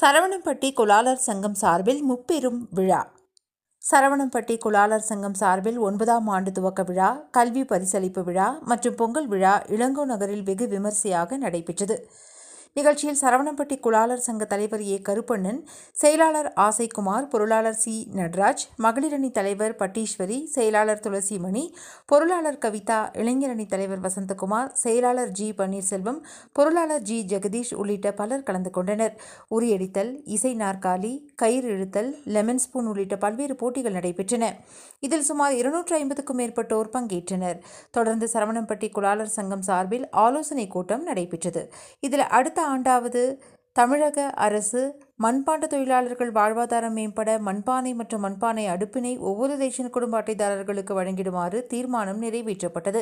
சரவணம்பட்டி குலாலர் சங்கம் சார்பில் முப்பெரும் விழா. சரவணம்பட்டி குலாலர் சங்கம் சார்பில் ஒன்பதாம் ஆண்டு துவக்க விழா கல்வி பரிசளிப்பு விழா மற்றும் பொங்கல் விழா இளங்கோ நகரில் வெகு விமர்சையாக நடைபெற்றது. நிகழ்ச்சியில் சரவணம்பட்டி குழாளர் சங்க தலைவர் ஏ. கருப்பண்ணன் செயலாளர் ஆசைக்குமார் பொருளாளர் சி. நட்ராஜ் மகளிரணி தலைவர் பட்டீஸ்வரி செயலாளர் துளசிமணி பொருளாளர் கவிதா இளைஞரணி தலைவர் வசந்தகுமார் செயலாளர் ஜி. பன்னீர்செல்வம் பொருளாளர் ஜி. ஜெகதீஷ் உள்ளிட்ட பலர் கலந்து கொண்டனர். உரியடித்தல் இசை நாற்காலி கயிறு இழுத்தல் லெமன் ஸ்பூன் உள்ளிட்ட பல்வேறு போட்டிகள் நடைபெற்றன. இதில் சுமார் இருநூற்று ஐம்பதுக்கும் மேற்பட்டோர் பங்கேற்றனர். தொடர்ந்து சரவணம்பட்டி குழாளர் சங்கம் சார்பில் ஆலோசனைக் கூட்டம் நடைபெற்றது. இதில் அடுத்த ஆண்டாவது தமிழக அரசு மண்பாண்ட தொழிலாளர்கள் வாழ்வாதாரம் மேம்பட மண்பானை மற்றும் மண்பானை அடுப்பினை ஒவ்வொரு ரேஷன் குடும்ப அட்டைதாரர்களுக்கு வழங்கிடுமாறு தீர்மானம் நிறைவேற்றப்பட்டது.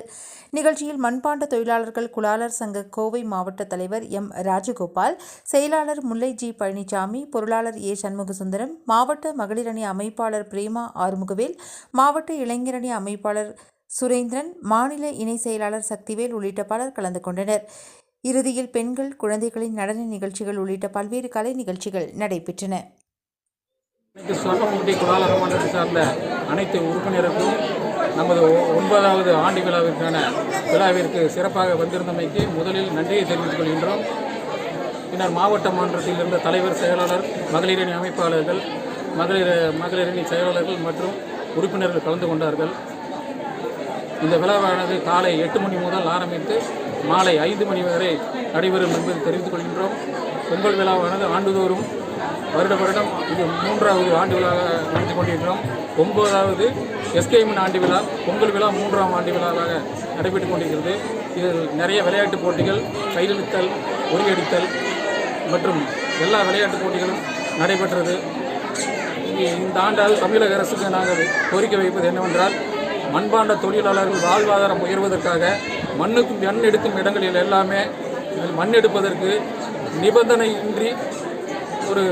நிகழ்ச்சியில் மண்பாண்ட தொழிலாளர்கள் குலாளர் சங்க கோவை மாவட்ட தலைவர் எம். ராஜகோபால் செயலாளர் முல்லை ஜி. பழனிசாமி பொருளாளர் ஏ. சண்முகசுந்தரம் மாவட்ட மகளிரணி அமைப்பாளர் பிரேமா ஆறுமுகவேல் மாவட்ட இளைஞரணி அமைப்பாளர் சுரேந்திரன் மாநில இணை செயலாளர் சக்திவேல் உள்ளிட்ட பலர் கலந்து கொண்டனர். இறுதியில் பெண்கள் குழந்தைகளின் நடன நிகழ்ச்சிகள் உள்ளிட்ட பல்வேறு கலை நிகழ்ச்சிகள் நடைபெற்றன. அனைத்து சொர்ணமுட்டி குலாலர மண்டலம் சார்ந்த அனைத்து உறுப்பினருக்கும் நமது ஒ- ஒன்பதாவது ஆண்டு விழாவிற்கான விழாவிற்கு சிறப்பாக வந்திருந்தமைக்கு முதலில் நன்றியை தெரிவித்துக் கொள்கின்றோம். பின்னர் மாவட்ட மன்றத்தில் இருந்த தலைவர் செயலாளர் மகளிரணி அமைப்பாளர்கள் மகளிர் மகளிரணி செயலாளர்கள் மற்றும் உறுப்பினர்கள் கலந்து கொண்டார்கள். இந்த விழாவானது காலை எட்டு மணி முதல் ஆரம்பித்து மாலை ஐந்து மணி வரை நடைபெறும் என்பதை தெரிவித்துக் கொள்கின்றோம். பொங்கல் விழாவானது ஆண்டுதோறும் வருட வருடம் இது மூன்றாவது ஆண்டு விழாவாக நடத்தி கொண்டிருக்கிறோம். ஒன்பதாவது எஸ்கேமின் ஆண்டு விழா பொங்கல் விழா மூன்றாம் ஆண்டு விழாவாக நடைபெற்றுக் கொண்டிருக்கிறது. இதில் நிறைய விளையாட்டுப் போட்டிகள் கையெழுத்தல் உரியடித்தல் மற்றும் எல்லா விளையாட்டுப் போட்டிகளும் நடைபெற்றது. இந்த ஆண்டால் தமிழக அரசுக்கு நாங்கள் கோரிக்கை வைப்பது என்னவென்றால் மண்பாண்ட தொழிலாளர்கள் வாழ்வாதாரம் உயர்வதற்காக மண்ணுக்கும் மண் எடுக்கும் இடங்களில் எல்லாமே மண் எடுப்பதற்கு நிபந்தனையின்றி ஒரு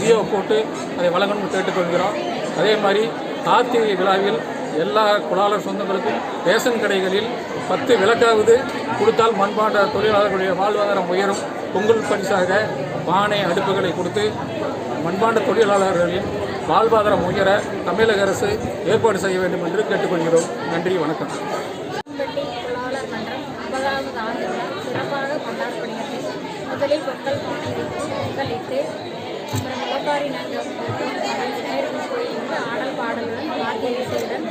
ஜியோ போட்டு அதை வழங்கணும்னு கேட்டுக்கொள்கிறோம். அதே மாதிரி கார்த்திகை விழாவில் எல்லா குலாளர் சொந்தங்களுக்கும் ரேஷன் கடைகளில் பத்து விளக்காவது கொடுத்தால் மண்பாண்ட தொழிலாளர்களுடைய வாழ்வாதாரம் உயரும். பொங்கல் பரிசாக பானை அடுப்புகளை கொடுத்து மண்பாண்ட தொழிலாளர்களின் வாழ்வாதாரம் உயர தமிழக அரசு ஏற்பாடு செய்ய வேண்டும் என்று கேட்டுக்கொள்கிறோம். நன்றி வணக்கம் பெட்டி புலாளர் மன்றம் ஒன்பதாவது ஆண்டு விழா சிறப்பாக கொண்டாடப்படுகிறது முதலில் பொங்கல் பானை வைத்து பொங்கலிட்டு அப்புறம் முளப்பாரி நாங்கள் போட்டு அதில் நேருக்கு ஆடல் பாடலுடன் வாத்திய இசையுடன்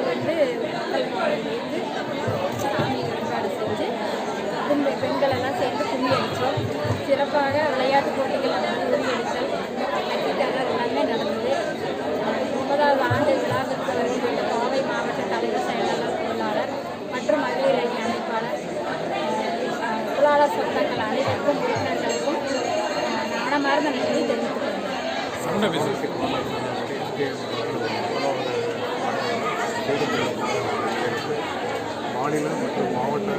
வந்து பொங்கல் பானை வைத்து சாமி வழிபாடு செஞ்சு கும்மி பெண்கள் எல்லாம் சேர்ந்து கும்மி அடித்தோம் சிறப்பாக விளையாட்டுப் போட்டிகள் நடந்தது உரியடித்தல் கட்டித்தரல் எல்லாமே நடந்தது ஒன்பதாவது ஆண்டு விழாவிற்கு வருகின்ற கோவை மாவட்ட தலைவர் செயலாளர் பொருளாளர் மற்றும் மகளிர் அணி அமைப்பாளர் அஹ், பொருளாளர் சொந்தங்கள் அனைவருக்கும் உறுப்பினர்களுக்கும் அஹ், மனமார்ந்த நன்றி தெரிவித்துக் மாநில மற்றும் மாவட்ட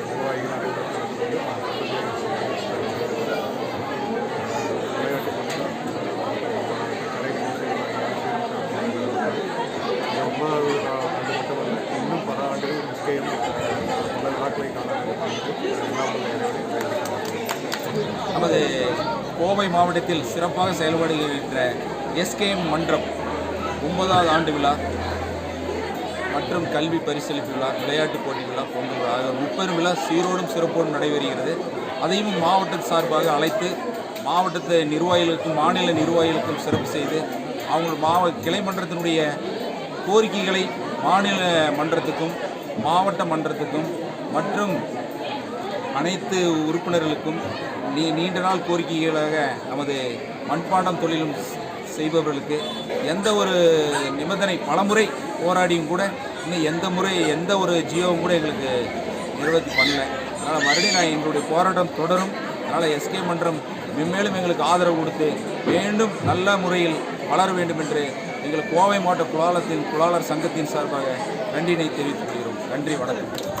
நிர்வாகிகள் அனைவரும் நமது கோவை மாவட்டத்தில் சிறப்பாக செயல்படுகின்ற எஸ்கேஎம் மன்றம் ஒன்பதாவது ஆண்டு விழா மற்றும் கல்வி பரிசளிப்பு விழா விளையாட்டுப் போட்டி விழா பொங்கல் விழா. ஆகிய முப்பெரும் விழா சீரோடும் சிறப்போடும் நடைபெறுகிறது. அதையும் மாவட்டம் சார்பாக அழைத்து மாவட்டத்து நிர்வாகிகளுக்கும் மாநில நிர்வாகிகளுக்கும் சிறப்பு செய்து அவங்க மாவ கிளை மன்றத்தினுடைய கோரிக்கைகளை மாநில மன்றத்துக்கும் மாவட்ட மன்றத்துக்கும் மற்றும் அனைத்து உறுப்பினர்களுக்கும் நீ நீண்ட நாள் கோரிக்கைகளாக நமது மண்பாண்டம் தொழிலும் செய்பவர்களுக்கு எந்த ஒரு நிபந்தனை பலமுறை போராடியும் கூட இன்னும் எந்த முறை எந்த ஒரு ஜியோவும் கூட எங்களுக்கு நிர்வகி பண்ணல. அதனால் மறுபடியும் நான் எங்களுடைய போராட்டம் தொடரும். அதனால் எஸ்கே மன்றம் மென்மேலும் எங்களுக்கு ஆதரவு கொடுத்து மீண்டும் நல்ல முறையில் வளர வேண்டும் என்று எங்கள் கோவை மாவட்ட குலாலத்தின் குலாளர் சங்கத்தின் சார்பாக நன்றினை தெரிவித்துக் கொள்கிறோம். நன்றி வணக்கம்.